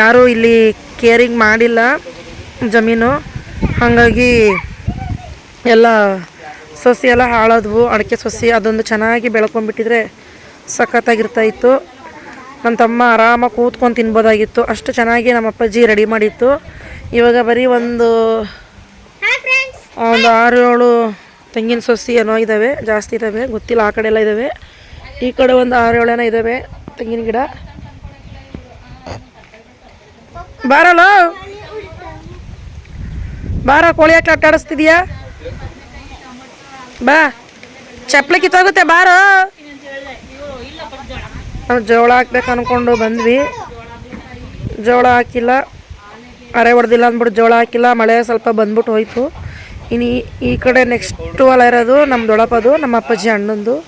A: ಯಾರೂ ಇಲ್ಲಿ ಕೇರಿಂಗ್ ಮಾಡಿಲ್ಲ ಜಮೀನು. ಹಾಗಾಗಿ ಎಲ್ಲ ಸೊಸೆ ಎಲ್ಲ ಹಾಳಾದ್ವು, ಅಡಿಕೆ ಸೊಸೆ ಅದೊಂದು ಚೆನ್ನಾಗಿ ಬೆಳ್ಕೊಂಡ್ಬಿಟ್ಟಿದ್ರೆ ಸಖತ್ತಾಗಿರ್ತಾ ಇತ್ತು. ನನ್ನ ತಮ್ಮ ಆರಾಮಾಗಿ ಕೂತ್ಕೊಂಡು ತಿನ್ಬೋದಾಗಿತ್ತು. ಅಷ್ಟು ಚೆನ್ನಾಗಿ ನಮ್ಮ ಅಪ್ಪಾಜಿ ರೆಡಿ ಮಾಡಿತ್ತು. ಇವಾಗ ಬರೀ ಒಂದು ಒಂದು ಆರು ಏಳು ತೆಂಗಿನ ಸೊಸಿ ಏನೋ ಇದ್ದಾವೆ ಜಾಸ್ತಿ ಇದ್ದಾವೆ ಗೊತ್ತಿಲ್ಲ, ಆ ಕಡೆ ಎಲ್ಲ ಇದ್ದಾವೆ ಈ ಕಡೆ ಒಂದು ಆರು ಏಳು ಏನೋ ಇದ್ದಾವೆ ತೆಂಗಿನ ಗಿಡ. ಬಾರಲ್ಲ ಬಾರ, ಕೋಳಿ ಹಾಕಿ ಆಟ ಆಡಿಸ್ತಿದ್ಯಾ ಬಾ. ಚಪ್ಪಲಿ ಕಿತ್ತೋಗುತ್ತೆ, ಬಾರೋ. ನಾವು ಜೋಳ ಹಾಕ್ಬೇಕು ಅಂದ್ಕೊಂಡು ಬಂದ್ವಿ. ಜೋಳ ಹಾಕಿಲ್ಲ. ಅರೆ ಹೊಡೆದಿಲ್ಲ ಅಂದ್ಬಿಟ್ಟು ಜೋಳ ಹಾಕಿಲ್ಲ. ಮಳೆ ಸ್ವಲ್ಪ ಬಂದ್ಬಿಟ್ಟು ಹೋಯ್ತು. ಇನ್ನು ಈ- ಕಡೆ ನೆಕ್ಸ್ಟ್ ಹೊಲ ಇರೋದು ನಮ್ಮ ದೊಡ್ಡಪ್ಪದು, ನಮ್ಮ ಅಪ್ಪಾಜಿ ಅಣ್ಣಂದು.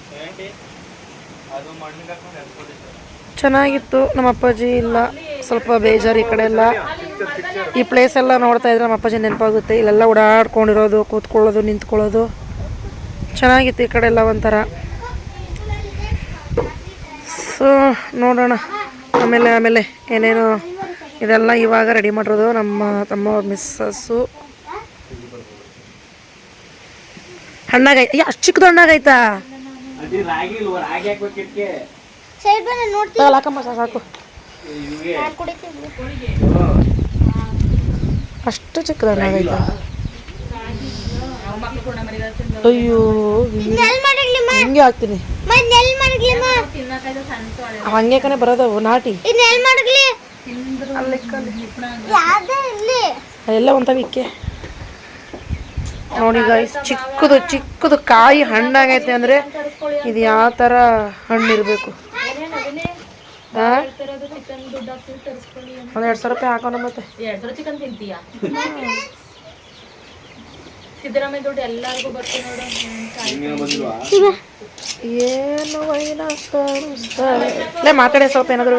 A: ಚೆನ್ನಾಗಿತ್ತು. ನಮ್ಮ ಅಪ್ಪಾಜಿ ಇಲ್ಲ. ಸ್ವಲ್ಪ ಬೇಜಾರು ಈ ಕಡೆ ಎಲ್ಲ. ಈ ಪ್ಲೇಸ್ ಎಲ್ಲ ನೋಡ್ತಾ ಇದ್ರೆ ನಮ್ಮ ಅಪ್ಪಾಜಿ ನೆನಪಾಗುತ್ತೆ. ಇಲ್ಲೆಲ್ಲ ಓಡಾಡ್ಕೊಂಡಿರೋದು, ಕೂತ್ಕೊಳ್ಳೋದು, ನಿಂತ್ಕೊಳ್ಳೋದು. ಚೆನ್ನಾಗಿತ್ತು ಈ ಕಡೆ ಎಲ್ಲ ಒಂಥರ. ಸೊ ನೋಡೋಣ. ಆಮೇಲೆ ಆಮೇಲೆ ಏನೇನು ಇದೆಲ್ಲ ಇವಾಗ ರೆಡಿ ಮಾಡಿರೋದು ನಮ್ಮ ತಮ್ಮ ಮಿಸ್ಸಸ್ಸು. ಹಣ್ಣಾಗೈತೆ ಅಷ್ಟು ಚಿಕ್ಕದು ಹಣ್ಣಾಗೈತಾ? ಸಾಕು, ಅಷ್ಟು ಚಿಕ್ಕದು ಹಣ್ಣಾಗೈತಾ? ಅಯ್ಯೋ ಹಿಂಗೆ ಹಾಕ್ತೀನಿ. ಹಂಗೆ ಕಣೆ ಬರೋದವು ನಾಟಿ.
D: ಎಲ್ಲ ನೆಲ್
A: ಇಕ್ಕೆ. ನೋಡಿ ಗಾಯ್ಸ್ ಚಿಕ್ಕದು ಚಿಕ್ಕದು ಕಾಯಿ ಹಣ್ಣಾಗೈತೆ ಅಂದರೆ ಇದು ಯಾವ ಥರ ಹಣ್ಣು ಇರಬೇಕು ಒಂದು ಎರಡು ಸಾವಿರ ರೂಪಾಯಿ ಹಾಕೋಣ ಮತ್ತೆ
B: ಎರಡು ಸಾವಿರ ಚಿಕನ್ ತಿಂತೀಯ ಸಿದ್ದರಾಮಯ್ಯ ದುಡ್ಡು ಎಲ್ಲರಿಗೂ ಬರ್ತೀವಿ ನೋಡು
A: ಏನು ವೈನ ಲೇ ಮಾತಾಡಿ ಸ್ವಲ್ಪ ಏನಾದ್ರು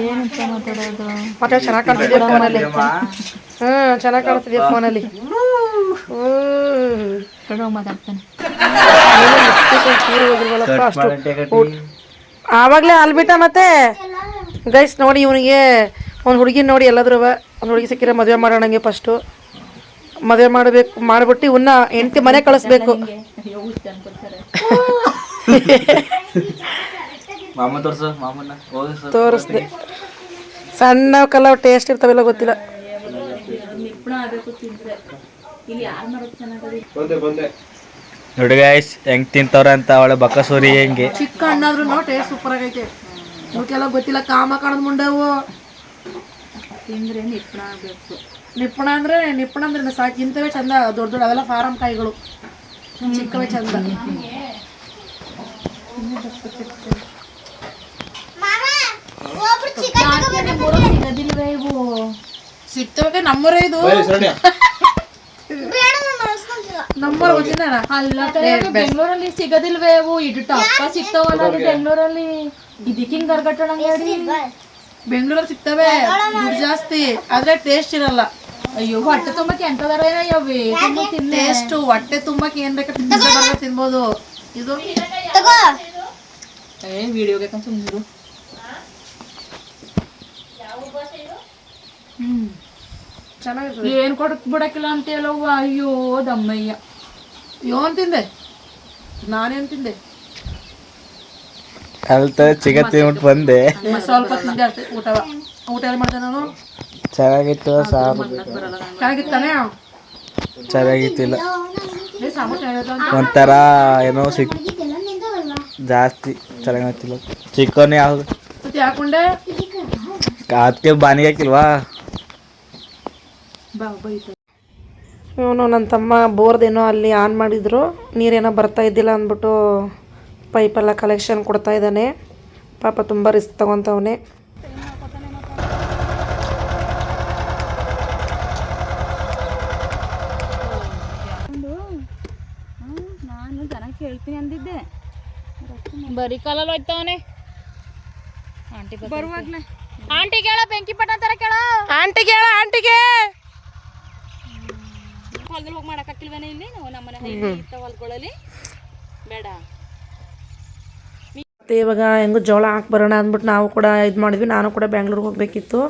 B: ಏನಂತ ಮಾತಾಡೋದು?
A: ಮಾತಾಡಿ ಚೆನ್ನಾಗಿ ಕಾಣ್ತಿದ್ಯಾ ಫೋನಲ್ಲಿ? ಹ್ಞೂ ಚೆನ್ನಾಗಿ ಕಾಣಿಸ್ತಿದ್ಯಾ ಫೋನಲ್ಲಿ?
B: ಆವಾಗ್ಲೇ ಮಾತಾಡ್ತಾನೆ.
A: ಆವಾಗಲೇ ಅಲ್ಬಿಟ್ಟ ಮತ್ತೆ? ಗೈಸ್ ನೋಡಿ ಇವನಿಗೆ ಒಂದು ಹುಡುಗಿ ನೋಡಿ ಎಲ್ಲಾದ್ರೂ ಒಂದು ಹುಡುಗಿ ಸಿಕ್ಕಿರೋ ಮದುವೆ ಮಾಡೋಣಂಗೆ ಫಸ್ಟು ಮದುವೆ ಮಾಡಬೇಕು ಮಾಡ್ಬಿಟ್ಟು ಇವನ್ನ ಹೆಂಡತಿ ಮನೆ ಕಳಿಸ್ಬೇಕು. ತೋರಿಸ್ದೆ. ಸಣ್ಣ ಕಲಾವ್ ಟೇಸ್ಟ್ ಇರ್ತಾವೆಲ್ಲ ಗೊತ್ತಿಲ್ಲ.
E: ನೋಡಿ ಗಾಯ್ಸ್ ಹೆಂಗ್ ತಿಂತವ್ರ ಅಂತ ಅವಳೆ ಬಕ್ಕಸೂರಿ ಹೆಂಗೆ.
A: ಚಿಕ್ಕ ಹಣ್ಣಾದ್ರೂ ಟೇಸ್ಟ್ ಸೂಪರ್ ಆಗೈತೆ. ಅವಕ್ಕೆಲ್ಲ ಗೊತ್ತಿಲ್ಲ ಕಾಮ ಕಾಣದ್ ಮುಂಡವು.
B: ತಿಂದ್ರೆ ನಿಪ್ಪಣ ಆಗಬೇಕು
A: ನಿಪ್ಪಣ ಅಂದ್ರೆ ನಿಪ್ಪಣ ಅಂದ್ರೆ ಸಾಕು. ಇಂಥವೇ ಚಂದ ದೊಡ್ಡ ದೊಡ್ಡ ಅವೆಲ್ಲ ಫಾರಂ ಕಾಯಿಗಳು. ಚಿಕ್ಕವೇ ಚಂದ. ಸಿಗ್ತವೆ ನಮ್ಮರೇ ಇದು. ನಮ್ಮೂರ ಗೊತ್ತಿಲ್ಲ
B: ಅಲ್ಲ ಬೆಂಗಳೂರಲ್ಲಿ ಸಿಗದಿಲ್ವೇ ಇವು ಇಟ್ಟು ಟಪ್ಪ ಸಿಗ್ತಾವಲ್ಲ ಅದು ಬೆಂಗಳೂರಲ್ಲಿ? ಇದಕ್ಕಿಂಗ್ ಗರ್ಗಟ್ಟಣ ಬೆಂಗಳೂರು
A: ಬೆಂಗಳೂರಲ್ಲಿ ಸಿಗ್ತವೆ ದುಡ್ಡು ಜಾಸ್ತಿ. ಆದ್ರೆ ಟೇಸ್ಟ್ ಇರಲ್ಲ.
B: ಅಯ್ಯೋ ಹೊಟ್ಟೆ ತುಂಬಕ್ಕೆ ಎಂತದಾರ ತಿನ್ನೆ
A: ಟೇಸ್ಟ್ ಹೊಟ್ಟೆ ತುಂಬಕ್ಕೆ ಏನ್ ಬೇಕಾದ್ರೆ pizza burger ತಿನ್ಬೋದು. ಇದು?
D: ತಗೋ.
B: ಏ ವಿಡಿಯೋಗೆ ಸುಮ್ಮನಿರು ಹ್ಮ್.
A: ಚೆನ್ನಾಗಿರ್ತದೆ.
B: ಏನ್ ಕೊಡಕ್ ಬಿಡಕ್ಕಿಲ್ಲ ಅಂತ ಹೇಳವ್ವ ಅಯ್ಯೋ ದಮ್ಮಯ್ಯ.
A: ಯೋನ್ ತಿಂದೆ? ನಾನೇನ್ ತಿಂದೆ?
E: ಕಲ್ತ ಚಿಕನ್ ತಿನ್ಬಿಟ್ಟು ಬಂದೆ.
A: ಸ್ವಲ್ಪ ತಿಂದೆ ಅಷ್ಟೇ. ಊಟ ಊಟ ಎಲ್ಲ ಮಾಡ್ದೆ ನಾನು.
E: ಚೆನ್ನಾಗಿತ್ತು ಸಾರು.
A: ಚೆನ್ನಾಗಿತ್ತಾನೆ?
E: ಚೆನ್ನಾಗಿತ್ತಿಲ್ಲ. ಒಂಥರ ಏನೋ ಸಿಕ್ ಜಾಸ್ತಿ ಚೆನ್ನಾಗಿತ್ತಿಲ್ಲ. ಚಿಕನ್ ಯಾವ್ದು?
A: ಹಾಕೊಂಡೆ
E: ಅದಕ್ಕೆ ಬಾನಿಗೆ ಹಾಕಿಲ್ವಾ?
A: ಇವನು ನನ್ನ ತಮ್ಮ ಬೋರ್ದೇನೋ ಅಲ್ಲಿ ಆನ್ ಮಾಡಿದ್ರು. ನೀರೇನೋ ಬರ್ತಾ ಇದ್ದಿಲ್ಲ ಅಂದ್ಬಿಟ್ಟು ಪೈಪೆಲ್ಲ ಕಲೆಕ್ಷನ್ ಕೊಡ್ತಾ ಇದ್ದಾನೆ. ಪಾಪ ತುಂಬ ರಿಸ್ಕ್ ತಗೊತವನೆ
B: ನಾನು ದನ ಕೇಳ್ತೀನಿ ಅಂದಿದ್ದೆ ಬರೀ ಕಾಲಲ್ಲಿ ಹೋಯ್ತವನೆ. ಆಂಟಿ ಬರುವಾಗ್ಲೇ ಆಂಟಿ ಕೇಳ ಬೆಂಕಿ ಪಟ್ಟ ತರ ಕೇಳ.
A: ಆಂಟಿ ಹೇಳ ಆಂಟಿಗೆ
B: ಹೊಲದಲ್ಲಿ ಹೋಗಿ ಮಾಡಕ್ಕಾಗಿಲ್ವೇನೆ ಇಲ್ಲಿ? ನಾವು ನಮ್ಮನೆ ಇತ್ತ ಬೇಡ.
A: ಮತ್ತು ಇವಾಗ ಹೆಂಗೋ ಜೋಳ ಹಾಕ್ಬರೋಣ ಅಂದ್ಬಿಟ್ಟು ನಾವು ಕೂಡ ಇದು ಮಾಡಿದ್ವಿ. ನಾನು ಕೂಡ ಬೆಂಗ್ಳೂರಿಗೆ ಹೋಗಬೇಕಿತ್ತು.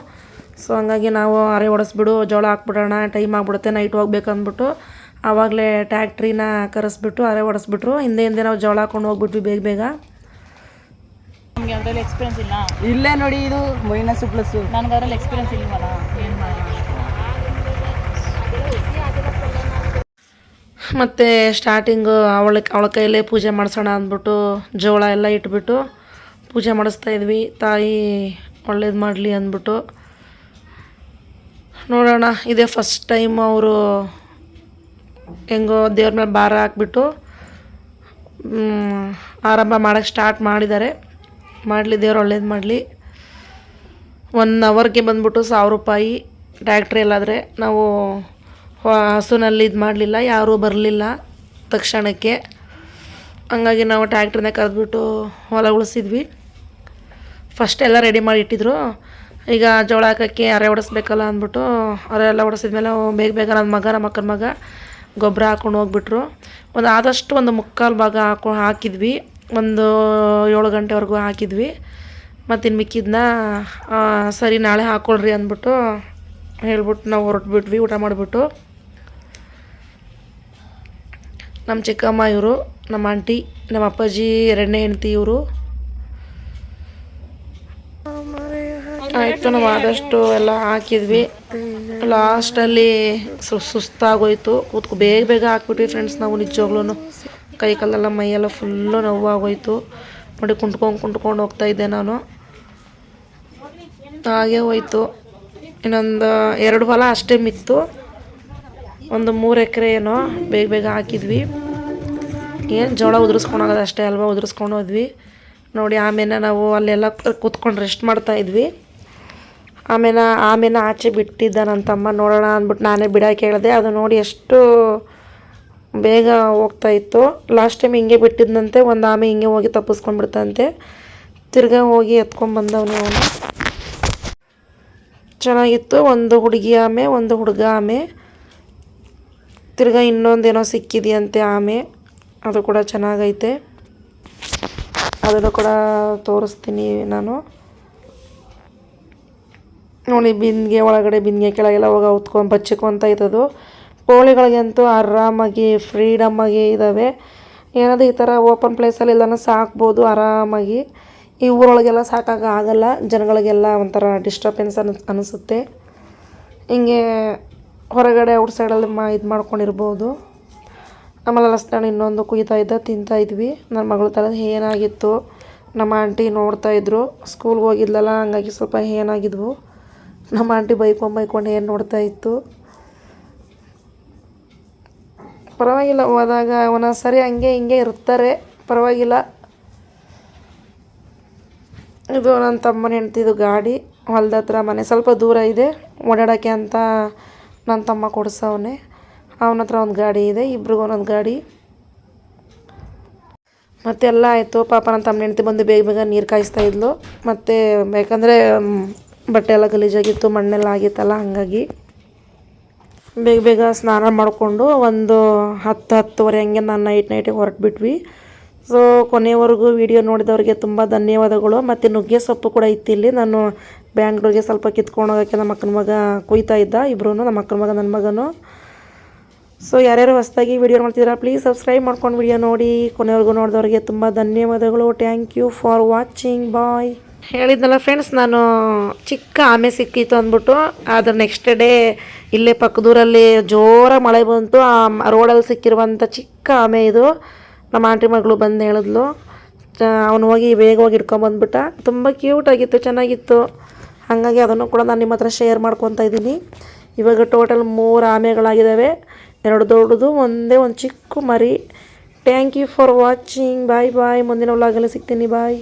A: ಸೊ ಹಂಗಾಗಿ ನಾವು ಅರೆ ಹೊಡೆಸ್ಬಿಡು ಜೋಳ ಹಾಕ್ಬಿಡೋಣ ಟೈಮ್ ಆಗ್ಬಿಡುತ್ತೆ ನೈಟ್ ಹೋಗ್ಬೇಕು ಅಂದ್ಬಿಟ್ಟು ಆವಾಗಲೇ ಟ್ಯಾಕ್ಟ್ರಿನ ಕರೆಸ್ಬಿಟ್ಟು ಅರೆ ಹೊಡೆಸ್ಬಿಟ್ರು ಹಿಂದೆ ಹಿಂದೆ ನಾವು ಜೋಳ ಹಾಕೊಂಡು ಹೋಗ್ಬಿಟ್ವಿ ಬೇಗ ಬೇಗ.
B: ನಮ್ಗೆ ಅದ್ರಲ್ಲಿ ಎಕ್ಸ್ಪೀರಿಯನ್ಸ್ ಇಲ್ಲ.
E: ಇಲ್ಲೇ ನೋಡಿ ಇದು ಮೈನಸ್ ಪ್ಲಸ್.
B: ನನಗೆ ಅದ್ರಲ್ಲಿ ಎಕ್ಸ್ಪೀರಿಯನ್ಸ್ ಇಲ್ವಲ್ಲ? ಏನು
A: ಮತ್ತು ಸ್ಟಾರ್ಟಿಂಗು ಅವಳ ಅವಳ ಕೈಯಲ್ಲೇ ಪೂಜೆ ಮಾಡಿಸೋಣ ಅಂದ್ಬಿಟ್ಟು ಜೋಳ ಎಲ್ಲ ಇಟ್ಬಿಟ್ಟು ಪೂಜೆ ಮಾಡಿಸ್ತಾ ಇದ್ವಿ. ತಾಯಿ ಒಳ್ಳೇದು ಮಾಡಲಿ ಅಂದ್ಬಿಟ್ಟು. ನೋಡೋಣ ಇದೇ ಫಸ್ಟ್ ಟೈಮ್ ಅವರು ಹೆಂಗೋ ದೇವ್ರ ಮೇಲೆ ಭಾರ ಹಾಕ್ಬಿಟ್ಟು ಆರಂಭ ಮಾಡೋಕ್ಕೆ ಸ್ಟಾರ್ಟ್ ಮಾಡಿದ್ದಾರೆ. ಮಾಡಲಿ, ದೇವ್ರು ಒಳ್ಳೇದು ಮಾಡಲಿ. ಒನ್ ಅವರ್ಗೆ ಬಂದ್ಬಿಟ್ಟು ಸಾವಿರ ರೂಪಾಯಿ ಟ್ಯಾಕ್ಟ್ರಿ ಎಲ್ಲಾದರೆ ನಾವು ಹಸುನಲ್ಲಿ ಇದು ಮಾಡಲಿಲ್ಲ, ಯಾರೂ ಬರಲಿಲ್ಲ ತಕ್ಷಣಕ್ಕೆ. ಹಂಗಾಗಿ ನಾವು ಟ್ಯಾಕ್ಟ್ರಿನ ಕರೆದ್ಬಿಟ್ಟು ಹೊಲ ಉಳಿಸಿದ್ವಿ. ಫಸ್ಟ್ ಎಲ್ಲ ರೆಡಿ ಮಾಡಿ ಇಟ್ಟಿದ್ರು. ಈಗ ಜೋಳ ಹಾಕೋಕ್ಕೆ ಅರೆ ಹೊಡೆಸ್ಬೇಕಲ್ಲ ಅಂದ್ಬಿಟ್ಟು ಅರೆ ಎಲ್ಲ ಹೊಡೆಸಿದ್ಮೇಲೆ ಬೇಗ ಬೇಗ ನನ್ನ ಮಗ, ನಮ್ಮ ಅಕ್ಕನ ಮಗ ಗೊಬ್ಬರ ಹಾಕೊಂಡು ಹೋಗ್ಬಿಟ್ರು. ಒಂದು ಆದಷ್ಟು ಒಂದು ಮುಕ್ಕಾಲು ಭಾಗ ಹಾಕೊ ಹಾಕಿದ್ವಿ. ಒಂದು ಏಳು ಗಂಟೆವರೆಗೂ ಹಾಕಿದ್ವಿ. ಮತ್ತು ಇನ್ನು ಮಿಕ್ಕಿದ್ನ ಸರಿ ನಾಳೆ ಹಾಕ್ಕೊಳ್ರಿ ಅಂದ್ಬಿಟ್ಟು ಹೇಳ್ಬಿಟ್ಟು ನಾವು ಹೊರಟ್ಬಿಟ್ವಿ, ಊಟ ಮಾಡಿಬಿಟ್ಟು. ನಮ್ಮ ಚಿಕ್ಕಮ್ಮ ಇವರು ನಮ್ಮ ಆಂಟಿ ನಮ್ಮ ಅಪ್ಪಾಜಿ, ಎರಡನೇ ಹೆಂಡತಿ ಇವರು. ಆಯಿತು, ನಾವು ಆದಷ್ಟು ಎಲ್ಲ ಹಾಕಿದ್ವಿ. ಲಾಸ್ಟಲ್ಲಿ ಸುಸ್ತಾಗೋಯ್ತು ಕೂತ್ಕೊ ಬೇಗ ಬೇಗ ಹಾಕ್ಬಿಟ್ವಿ ಫ್ರೆಂಡ್ಸ್ ನಾವು ನಿಜವಾಗ್ಲೂ ಕೈ ಕಾಲೆಲ್ಲ, ಮೈಯೆಲ್ಲ ಫುಲ್ಲು ನೋವಾಗೋಯ್ತು ನೋಡಿ ಕುಂಟ್ಕೊಂಡು ಕುಂಟ್ಕೊಂಡು ಹೋಗ್ತಾ ಇದ್ದೆ ನಾನು. ಹಾಗೆ ಹೋಯ್ತು. ಇನ್ನೊಂದು ಎರಡು ಹೊಲ ಅಷ್ಟೇ ಮಿತ್ತು ಒಂದು ಮೂರು ಎಕರೆ ಏನೋ ಬೇಗ ಬೇಗ ಹಾಕಿದ್ವಿ. ಏನು ಜೋಳ ಉದುರಿಸ್ಕೊಂಡು ಹೋಗೋದು ಅಷ್ಟೇ ಅಲ್ವಾ, ಉದುರಿಸ್ಕೊಂಡು ಹೋದ್ವಿ. ನೋಡಿ, ಆಮೇಲೆ ನಾವು ಅಲ್ಲೆಲ್ಲ ಕೂತ್ಕೊಂಡು ರೆಸ್ಟ್ ಮಾಡ್ತಾ ಇದ್ವಿ. ಆಮೇಲೆ ಆಮೇಲೆ ಆಚೆ ಬಿಟ್ಟಿದ್ದ ನನ್ನ ತಮ್ಮ, ನೋಡೋಣ ಅಂದ್ಬಿಟ್ಟು ನಾನೇ ಬಿಡೋಕೆ ಹೇಳಿದೆ. ಅದು ನೋಡಿ, ಎಷ್ಟು ಬೇಗ ಹೋಗ್ತಾ ಇತ್ತು. ಲಾಸ್ಟ್ ಟೈಮ್ ಹಿಂಗೆ ಬಿಟ್ಟಿದ್ದಂತೆ ಒಂದು ಆಮೆ ಹಿಂಗೆ ಹೋಗಿ ತಪ್ಪಿಸ್ಕೊಂಡ್ಬಿಡ್ತಂತೆ. ತಿರ್ಗಾ ಹೋಗಿ ಎತ್ಕೊಂಡ್ಬಂದವನು ಅವನು. ಚೆನ್ನಾಗಿತ್ತು, ಒಂದು ಹುಡುಗಿ ಆಮೆ, ಒಂದು ಹುಡುಗ ಆಮೆ. ತಿರ್ಗಾ ಇನ್ನೊಂದೇನೋ ಸಿಕ್ಕಿದೆಯಂತೆ ಆಮೆ. ಅದು ಕೂಡ ಚೆನ್ನಾಗೈತೆ. ಅದನ್ನು ಕೂಡ ತೋರಿಸ್ತೀನಿ ನಾನು. ನೋಡಿ, ಬಿಂದಿಗೆ ಒಳಗಡೆ, ಬಿಂದಿಗೆ ಕೆಳಗೆಲ್ಲ ಹೋಗಿ ಹೊತ್ಕೊಂಡು ಬಚ್ಚಿಕೊಂತ ಇದ್ದದು ಕೋಳಿಗಳಿಗಂತೂ ಆರಾಮಾಗಿ ಫ್ರೀಡಮ್ಮಾಗಿ ಇದ್ದಾವೆ. ಏನಾದರೂ ಈ ಥರ ಓಪನ್ ಪ್ಲೇಸಲ್ಲಿ ಎಲ್ಲನೂ ಸಾಕ್ಬೋದು ಆರಾಮಾಗಿ. ಈ ಊರೊಳಗೆಲ್ಲ ಸಾಕಾಗ ಆಗಲ್ಲ. ಜನಗಳಿಗೆಲ್ಲ ಒಂಥರ ಡಿಸ್ಟರ್ಬೆನ್ಸ್ ಅನ್, ಅನಿಸುತ್ತೆ. ಹಿಂಗೆ ಹೊರಗಡೆ ಔಟ್ ಸೈಡಲ್ಲಿ ಮಾ, ಇದು ಮಾಡ್ಕೊಂಡಿರ್ಬೋದು. ಆಮೇಲೆ ಲಸ್ತಾನ ಇನ್ನೊಂದು ಕುಯ್ತಾ ಇದ್ದ, ತಿಂತಾ ಇದ್ವಿ. ನನ್ನ ಮಗಳ ಥರ ಏನಾಗಿತ್ತು ನಮ್ಮ ಆಂಟಿ ನೋಡ್ತಾ ಇದ್ರು. ಸ್ಕೂಲ್ಗೆ ಹೋಗಿದ್ಲಲ್ಲ, ಹಂಗಾಗಿ ಸ್ವಲ್ಪ ಏನಾಗಿದ್ವು ನಮ್ಮ ಆಂಟಿ ಬೈಕೊಂಡು ಬೈಕೊಂಡು ಏನು ನೋಡ್ತಾ ಇತ್ತು. ಪರವಾಗಿಲ್ಲ, ಹೋದಾಗ ಒಂದೊಂದು ಸರಿ ಹಂಗೆ ಹಿಂಗೆ ಇರ್ತಾರೆ, ಪರವಾಗಿಲ್ಲ. ಇದು ನನ್ನ ತಮ್ಮನ ಹೆಂಡ್ತಿದು ಗಾಡಿ, ಹೊಲ್ದ ಹತ್ರ ಮನೆ, ಸ್ವಲ್ಪ ದೂರ ಇದೆ, ಓಡಾಡೋಕ್ಕೆ ಅಂತ ನನ್ನ ತಮ್ಮ ಕೊಡ್ಸವನೆ. ಅವನ ಹತ್ರ ಒಂದು ಗಾಡಿ ಇದೆ, ಇಬ್ರಿಗೂ ಒಂದೊಂದು ಗಾಡಿ. ಮತ್ತೆಲ್ಲ ಆಯಿತು, ಪಾಪ ನನ್ನ ತಮ್ಮ ಹೆಂಡ್ತಿ ಬಂದು ಬೇಗ ಬೇಗ ನೀರು ಕಾಯಿಸ್ತಾ ಇದ್ಲು. ಮತ್ತು ಬೇಕಂದರೆ ಬಟ್ಟೆ ಎಲ್ಲ ಗಲೀಜಾಗಿತ್ತು, ಮಣ್ಣೆಲ್ಲ ಆಗಿತ್ತಲ್ಲ, ಹಾಗಾಗಿ. ಬೇಗ ಬೇಗ ಸ್ನಾನ ಮಾಡಿಕೊಂಡು ಒಂದು ಹತ್ತು ಹತ್ತುವರೆ ಹಂಗೆ ನಾನು ನೈಟ್ ನೈಟಿಗೆ ಹೊರಟ್ಬಿಟ್ವಿ. ಸೊ ಕೊನೆಯವರೆಗೂ ವಿಡಿಯೋ ನೋಡಿದವರಿಗೆ ತುಂಬ ಧನ್ಯವಾದಗಳು. ಮತ್ತು ನುಗ್ಗೆ ಸೊಪ್ಪು ಕೂಡ ಇತ್ತಿಲ್ಲಿ ನಾನು ಬ್ಯಾಂಗ್ಳೂರಿಗೆ ಸ್ವಲ್ಪ ಕಿತ್ಕೊಂಡು ಹೋಗೋಕ್ಕೆ ನಮ್ಮ ಅಕ್ಕನ ಮಗ ಕುಯ್ತಾ ಇದ್ದ. ಇಬ್ಬರೂ ನಮ್ಮ ಅಕ್ಕನ ಮಗ, ನನ್ನ ಮಗನು. ಸೊ ಯಾರ್ಯಾರು ಹೊಸ್ದಾಗಿ ವಿಡಿಯೋ ನೋಡ್ತಿದ್ದೀರಾ ಪ್ಲೀಸ್ ಸಬ್ಸ್ಕ್ರೈಬ್ ಮಾಡ್ಕೊಂಡು ವಿಡಿಯೋ ನೋಡಿ. ಕೊನೆವರೆಗೂ ನೋಡಿದವರಿಗೆ ತುಂಬ ಧನ್ಯವಾದಗಳು. Thank you for watching bye ಹೇಳಿದ್ನಲ್ಲ ಫ್ರೆಂಡ್ಸ್ ನಾನು ಚಿಕ್ಕ ಆಮೆ ಸಿಕ್ಕಿತ್ತು ಅಂದ್ಬಿಟ್ಟು, ಆದ್ರೆ ನೆಕ್ಸ್ಟ್ ಡೇ ಇಲ್ಲೇ ಪಕ್ಕದೂರಲ್ಲಿ ಜೋರ ಮಳೆ ಬಂತು. ಆ ರೋಡಲ್ಲಿ ಸಿಕ್ಕಿರುವಂಥ ಚಿಕ್ಕ ಆಮೆ ಇದು, ನಮ್ಮ ಆಂಟಿ ಮಗಳು ಬಂದು ಹೇಳಿದ್ಲು. ಅವನು ಹೋಗಿ ಬೇಗ ವೇಗವಾಗಿ ಇಟ್ಕೊಂಬಂದ್ಬಿಟ್ಟ ತುಂಬ ಕ್ಯೂಟಾಗಿತ್ತು ಚೆನ್ನಾಗಿತ್ತು. ಹಾಗಾಗಿ ಅದನ್ನು ಕೂಡ ನಾನು ನಿಮ್ಮ ಹತ್ರ ಶೇರ್ ಮಾಡ್ಕೊತಾ ಇದ್ದೀನಿ. ಇವಾಗ ಟೋಟಲ್ ಮೂರು ಆಮೆಗಳಾಗಿದ್ದಾವೆ ಎರಡು ದೊಡ್ಡದು, ಒಂದೇ ಒಂದು ಚಿಕ್ಕ ಮರಿ. Thank you for watching bye bye ಮುಂದಿನ ವ್ಲಾಗಲ್ಲಿ ಸಿಗ್ತೀನಿ. ಬಾಯ್